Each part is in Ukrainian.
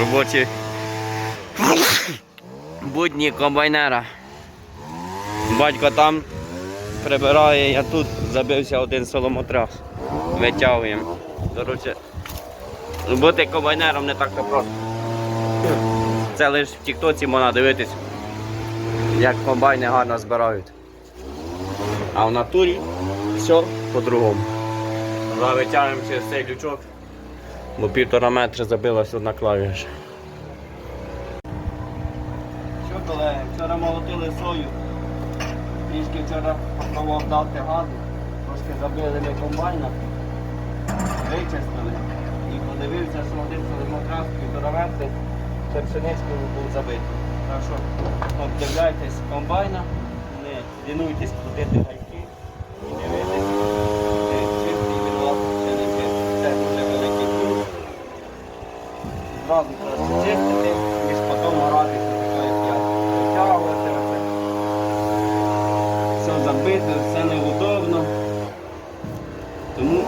Робочі будні комбайнера. Батько там прибирає, я тут забився один соломотрас. Витягуємо. Коротше, бути комбайнером не так то просто. Це лише в тіктоці можна дивитись, як комбайни гарно збирають. А в натурі все по-другому. Зараз витягуємо через цей лючок, бо півтора метра забилась одна клавіша. Що, колеги, вчора молотили сою. Трішки вчора попробував дати газу, трошки забили ми комбайна, вичистили і подивився, що один соломотрас півтора метри, ще пшеничкою був забитий. Так що обдивляйтесь комбайна, не лінуйтесь крутити гайки і дивитесь, чи чистий він у вас, чи не чистий. Це дуже великий плюс. Зразу краще чистити, ніж потім гратися такою п'ять. Витягувати оце. Все забито, все неудобно. Тому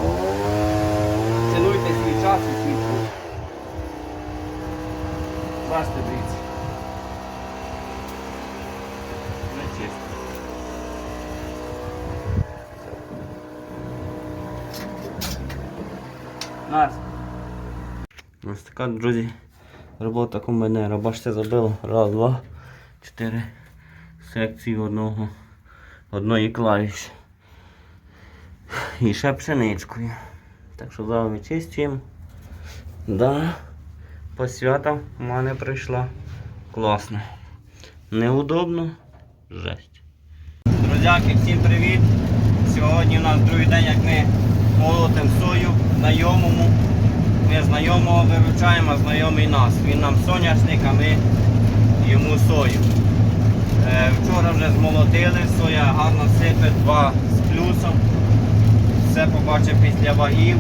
цінуйте свій час і свій труд. Дивіться. Не чисто. Нас. Ось така, друзі, робота комбайнера. Бачите, забило. Раз, два, чотири секції одного, одної клавіші. І ще пшеничкою. Так що зараз вичистюємо. Да, посвята в мене прийшла. Класно. Неудобно. Жесть. Друзяки, всім привіт! Сьогодні у нас другий день, як ми молотимо сою знайомому. Ми знайомого виручаємо, а знайомий нас. Він нам соняшник, а ми йому сою. Е, Вчора вже змолотили, соя гарно сипе, два з плюсом. Все побачив після вагів.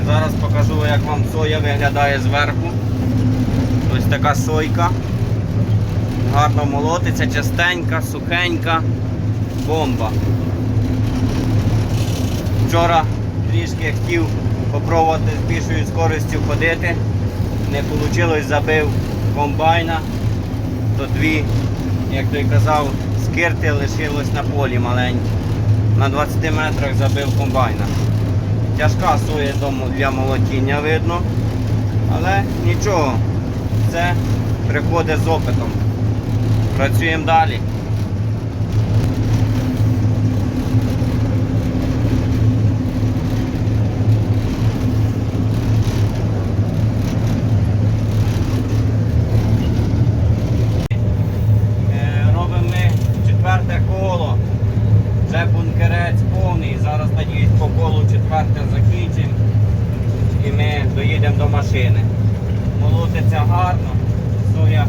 Е, Зараз покажу, як вам соя виглядає зверху. Ось така сойка. Гарно молотиться, частенька, сухенька, бомба. Вчора трішки хотів спробувати з більшою скоростю ходити. Не вийшло, забив комбайна. То дві, як той казав, скирти лишилось на полі маленькі. На 20 метрах забив комбайна. Тяжка соя для молотіння видно. Але нічого, це приходить з опитом. Працюємо далі. Е, Робимо ми четверте коло. Вже бункерець повний. Зараз надіюсь по колу четверте закінчимо і ми доїдемо до машини. Молотиться гарно, соя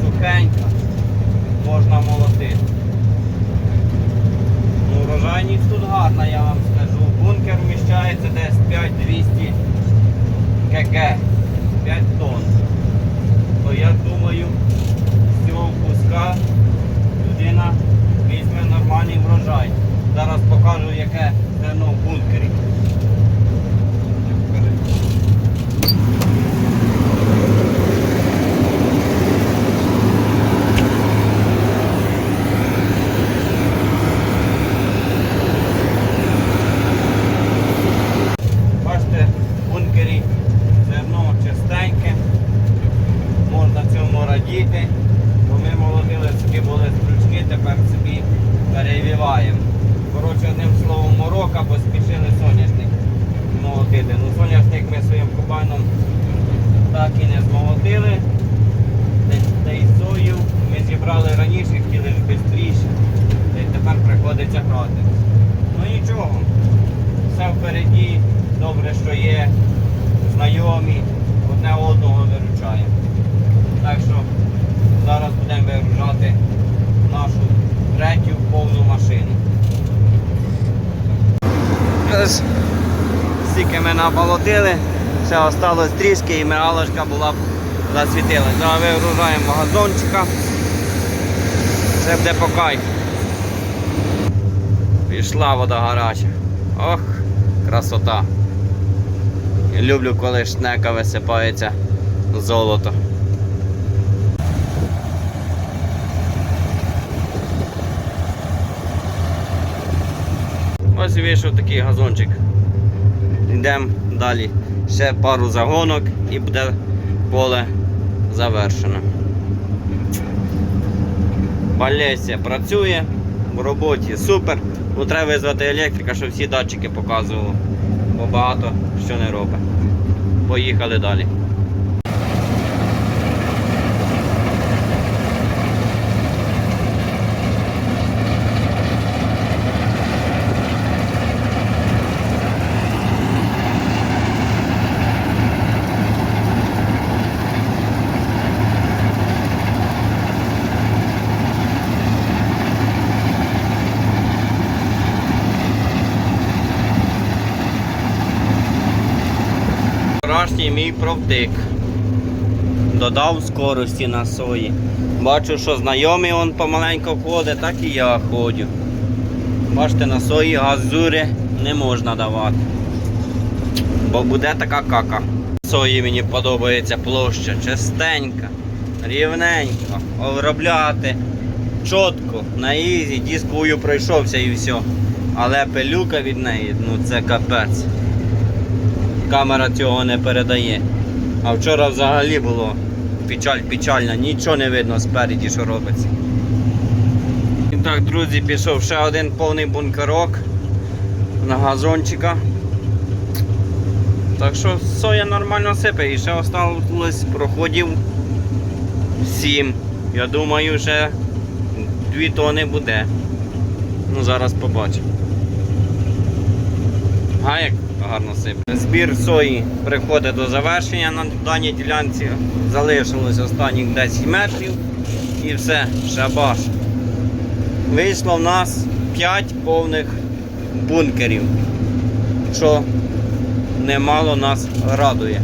сухенька, можна молотити. Ну, Врожайність тут гарна, я вам скажу. Бункер вміщається десь 5200 кг, 5 тонн. То я думаю, з цього куска людина візьме нормальний врожай. Зараз покажу, яке зерно в бункері. Бачите, в бункері зерно чистеньке, можна цьому радіти, бо ми молодили собі були стручки, тепер собі перевіваємо. Коротше, одним морока, бо соняшник молотити. Ну, соняшник ми своїм кубаном так і не змолотили. Та й сою ми зібрали раніше, хотіли ж швидше. Тепер приходиться грати. Ну нічого, все впереді, добре, що є знайомі, одне одного виручаємо. Так що зараз будемо вигружати нашу третю повну машину. Ось Стільки ми наболотили, ще осталось трішки і мигалочка була б засвітила. Зараз вигружаємо газончика. Це буде по кайфу. Пішла вода гаряча. Ох, красота. Люблю, коли шнека висипається золото. Ось вийшов такий газончик. Йдемо далі. Ще пару загонок і буде поле завершено. Балесія працює, в роботі супер. Ну, треба визвати електрика, щоб всі датчики показували. Бо багато що не робить. Поїхали далі. Мій провтик. Додав скорості на сої. Бачу, що знайомий он помаленько ходить, так і я ходжу. Бачите, на сої газури не можна давати. Бо буде така кака. Сої мені подобається площа, чистенька, рівненька, обробляти чітко, на ізі, дискою пройшовся і все. Але пилюка від неї, ну це капець камера цього не передає. А вчора взагалі було печаль печальна, нічого не видно спереді, що робиться. І так, друзі, пішов ще один повний бункерок на газончика. Так що соя нормально сипе і ще осталось проходів 7. Я думаю, ще 2 тони буде. Ну зараз побачимо. А як гарно сипе. Збір сої приходить до завершення на даній ділянці. Залишилось останніх 10 метрів і все, шабаш. Вийшло в нас 5 повних бункерів, що немало нас радує.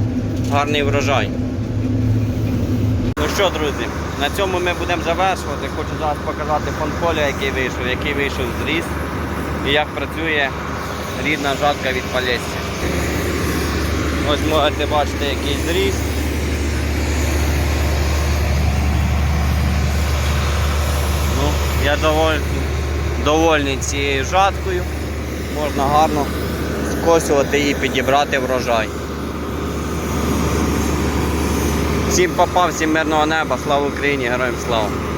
Гарний врожай. Ну що, друзі, на цьому ми будемо завершувати. Хочу зараз показати фон поля, який вийшов, який вийшов з ліс і як працює рідна жатка від Полесся. Ось можете бачити, який зріс. Ну, я доволь, довольний цією жаткою. Можна гарно скосувати і підібрати врожай. Всім попав, всім мирного неба, слава Україні, героям слава!